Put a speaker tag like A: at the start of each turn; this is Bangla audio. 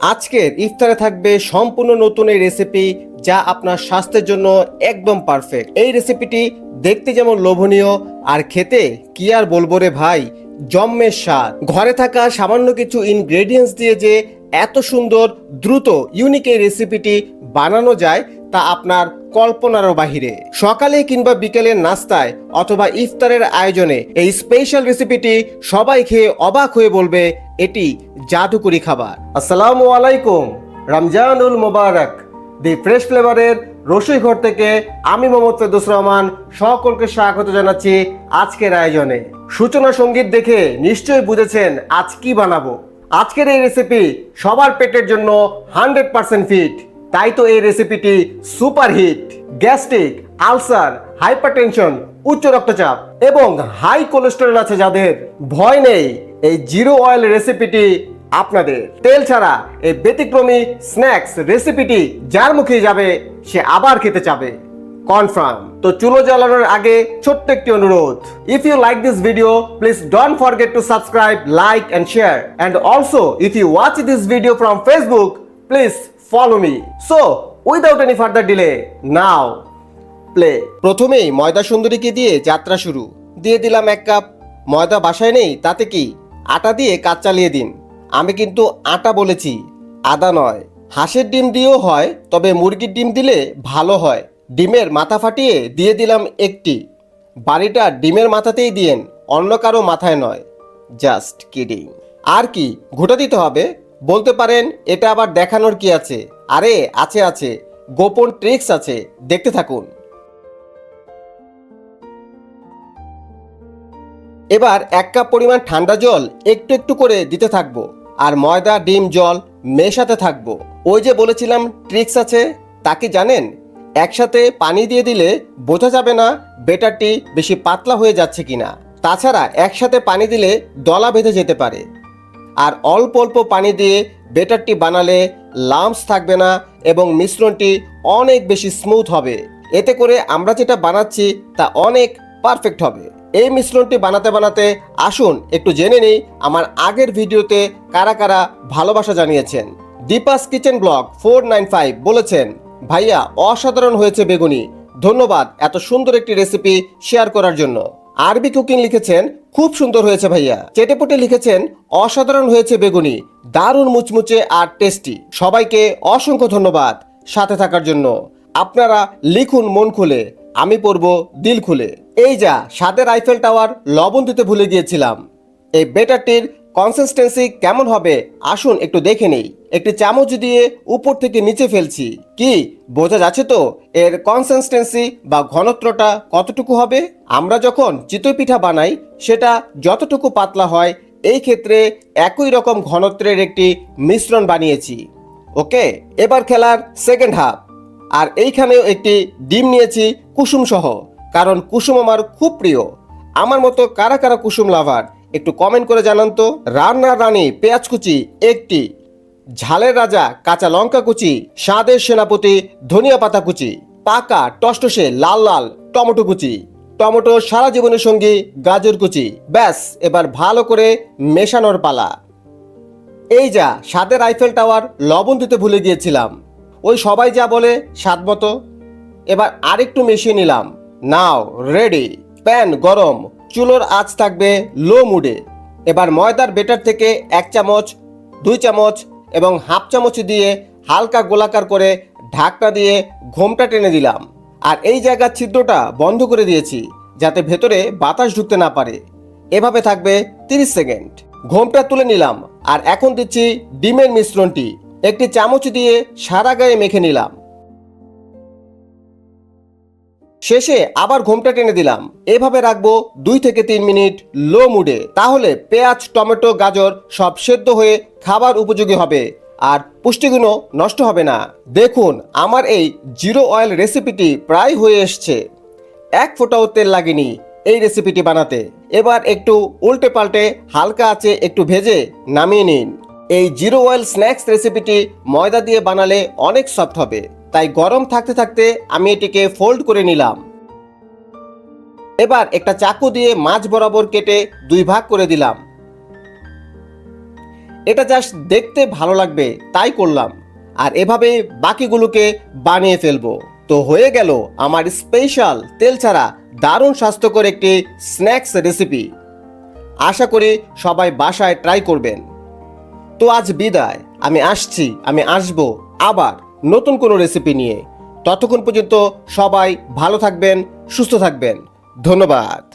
A: আজকের ইফতারে থাকবে সম্পূর্ণ নতুন এই রেসিপি যা আপনার স্বাস্থ্যের জন্য একদম পারফেক্ট এই রেসিপিটি দেখতে যেমন লোভনীয়, আর খেতে কি আর বলব রে ভাই, জম্মের স্বাদ। ঘরে থাকা সামান্য কিছু ইনগ্রেডিয়েন্টস দিয়ে যে এত সুন্দর, দ্রুত ইউনিক এই রেসিপিটি বানানো যায় তা আপনার কল্পনারও বাহিরে। সকালে কিংবা বিকেলের নাস্তায় অথবা ইফতারের আয়োজনে এই স্পেশাল রেসিপিটি সবাই খেয়ে অবাক হয়ে বলবে, এটি জাদুকরি খাবার। আসসালামু আলাইকুম, রমজানুল মোবারক। দি ফ্রেশ ফ্লেভারের রসুই ঘর থেকে আমি মোহাম্মদ ফেদুস রহমান সকলকে স্বাগত জানাচ্ছি আজকের আয়োজনে। সূচনা সংগীত দেখে নিশ্চয়ই বুঝেছেন আজ কি বানাবো। আজকের এই রেসিপি সবার পেটের জন্য হান্ড্রেড পার্সেন্ট ফিট তাই তো এই রেসিপিটি super hit gastric ulcer hypertension উচ্চ রক্তচাপ এবং হাই কোলেস্টেরল আছে যাদের। ভয় নেই, এই জিরো অয়েল রেসিপিটি আপনাদের। তেল ছাড়া এই ব্যতিক্রমী স্ন্যাক্স রেসিপিটি যার মুখে যাবে, সে আবার খেতে চাবে। কনফার্ম তো চুলো জ্বালানোর আগে ছোট্ট একটি অনুরোধ। If you like this video please don't forget to subscribe like and share and also if you watch this video from Facebook please follow me so without any further delay now play প্রথমেই ময়দা সুন্দরীকে দিয়ে যাত্রা শুরু। দিয়ে দিলাম এক কাপ। ময়দা বাসায় নেই, তাতে কি? আটা দিয়ে কাজ চালিয়ে দিন। আমি কিন্তু আটা বলেছি, আদা নয়। হাঁসের ডিম দিয়েও হয়, তবে মুরগির ডিম দিলে ভালো হয়। ডিমের মাথা ফাটিয়ে দিয়ে দিলাম একটি। বাড়িটা ডিমের মাথাতেই দিয়েন, অন্য কারও মাথায় নয়। Just kidding. আর কি, ঘুটা দিতে হবে? বলতে পারেন, এটা আবার দেখানোর কি আছে? আরে, আছে আছে। গোপন ট্রিক্স আছে। দেখতে থাকুন। এবার এক কাপ পরিমাণ ঠান্ডা জল একটু একটু করে দিতে থাকব। আর ময়দা, ডিম, জল মেশাতে থাকব। ওই যে বলেছিলাম, ট্রিক্স আছে, তা কি জানেন? একসাথে পানি দিয়ে দিলে বোঝা যাবে না বেটারটি বেশি পাতলা হয়ে যাচ্ছে কিনা। তাছাড়া একসাথে পানি দিলে দলা বেঁধে যেতে পারে। আর অল্প অল্প পানি দিয়ে বেটারটি বানালে লাম্পস থাকবে না এবং মিশ্রণটি অনেক বেশি স্মুথ হবে। এতে করে আমরা যেটা বানাচ্ছি তা অনেক পারফেক্ট হবে। এই মিশ্রণটি বানাতে বানাতে আসুন একটু জেনে নিই আমার আগের ভিডিওতে কারা কারা ভালোবাসা জানিয়েছেন। Deepa's kitchen blog four nine five বলেছেন, ভাইয়া, অসাধারণ হয়েছে বেগুনি। ধন্যবাদ এত সুন্দর একটি রেসিপি শেয়ার করার জন্য। আরবি কুকিং লিখেছেন, খুব সুন্দর হয়েছে ভাইয়া। চেটেপুটে লিখেছেন, অসাধারণ হয়েছে বেগুনি, দারুণ মুচমুচে আর টেস্টি। সবাইকে অসংখ্য ধন্যবাদ সাথে থাকার জন্য। আপনারা লিখুন মন খুলে, আমি পড়ব দিল খুলে। এই যা সাদের আইফেল টাওয়ার লবণ দিতে ভুলে গিয়েছিলাম। এই বেটারটির কনসিস্টেন্সি কেমন হবে? আসুন একটু দেখে নেই। একটি চামচ দিয়ে উপর থেকে নিচে ফেলছি। কি? বোঝা যাচ্ছে তো? এর কনসিস্টেন্সি বা ঘনত্বটা কতটুকু হবে? আমরা যখন চিতই পিঠা বানাই, সেটা যতটুকু পাতলা হয়, এই ক্ষেত্রে একই রকম ঘনত্বের একটি মিশ্রণ বানিয়েছি। ওকে এবার খেলার সেকেন্ড হাফ আর এইখানেও একটি ডিম নিয়েছি কুসুম সহ কারণ কুসুম আমার খুব প্রিয়। আমার মতো কারা কারা কুসুম লাভার একটু কমেন্ট করে জানান তো। রান্নার রানী, পেঁয়াজ কুচি, একটি। ঝালের রাজা, কাঁচা লঙ্কা কুচি, স্বাদের সেনাপতি, ধনিয়া পাতা কুচি। পাকা, টসটসে লাল লাল টমেটো কুচি। টমেটো সারা জীবনের সঙ্গী, গাজর কুচি। ব্যাস, এবার ভালো করে মেশানোর পালা। এই যা, স্বাদের আইফেল টাওয়ার লবণ দিতে ভুলে গিয়েছিলাম। ওই সবাই যা বলে, স্বাদ মতো। এবার আরেকটু মিশিয়ে নিলাম। নাও রেডি প্যান গরম। চুলোর আঁচ থাকবে লো মুডে এবার ময়দার বেটার থেকে এক চামচ, দুই চামচ এবং হাফ চামচ দিয়ে হালকা গোলাকার করে ঢাকনা দিয়ে ঘোমটা টেনে দিলাম। আর এই জায়গার ছিদ্রটা বন্ধ করে দিয়েছি যাতে ভেতরে বাতাস ঢুকতে না পারে। এভাবে থাকবে 30 সেকেন্ড। ঘোমটা তুলে নিলাম আর এখন দিচ্ছি ডিমের মিশ্রণটি। একটি চামচ দিয়ে সারা গায়ে মেখে নিলাম। শেষে আবার ঘোমটা টেনে দিলাম। এভাবে রাখব দুই থেকে তিন মিনিট লো মুডে। তাহলে পেঁয়াজ, টমেটো, গাজর সব সেদ্ধ হয়ে খাবার উপযোগী হবে আর পুষ্টিগুণও নষ্ট হবে না। দেখুন, আমার এই জিরো অয়েল রেসিপিটি প্রায় হয়ে এসছে। এক ফোঁটাও তেল লাগেনি এই রেসিপিটি বানাতে। এবার একটু উল্টে পাল্টে হালকা আছে একটু ভেজে নামিয়ে নিন। এই জিরো অয়েল স্ন্যাক্স রেসিপিটি ময়দা দিয়ে বানালে অনেক সফট হবে। তাই গরম থাকতে থাকতে আমি এটিকে ফোল্ড করে নিলাম। এবার একটা চাকু দিয়ে মাছ বরাবর কেটে দুই ভাগ করে দিলাম। এটা জাস্ট দেখতে ভালো লাগবে, তাই করলাম। আর এভাবে বাকিগুলোকে বানিয়ে ফেলব। তো হয়ে গেল আমার স্পেশাল তেল ছাড়া দারুণ স্বাস্থ্যকর একটি স্ন্যাক্স রেসিপি আশা করি সবাই বাসায় ট্রাই করবেন। তো আজ বিদায়, আমি আসছি, আমি আসব আবার। নতুন কোনো রেসিপি নিয়ে। ততক্ষণ পর্যন্ত সবাই ভালো থাকবেন সুস্থ থাকবেন। ধন্যবাদ।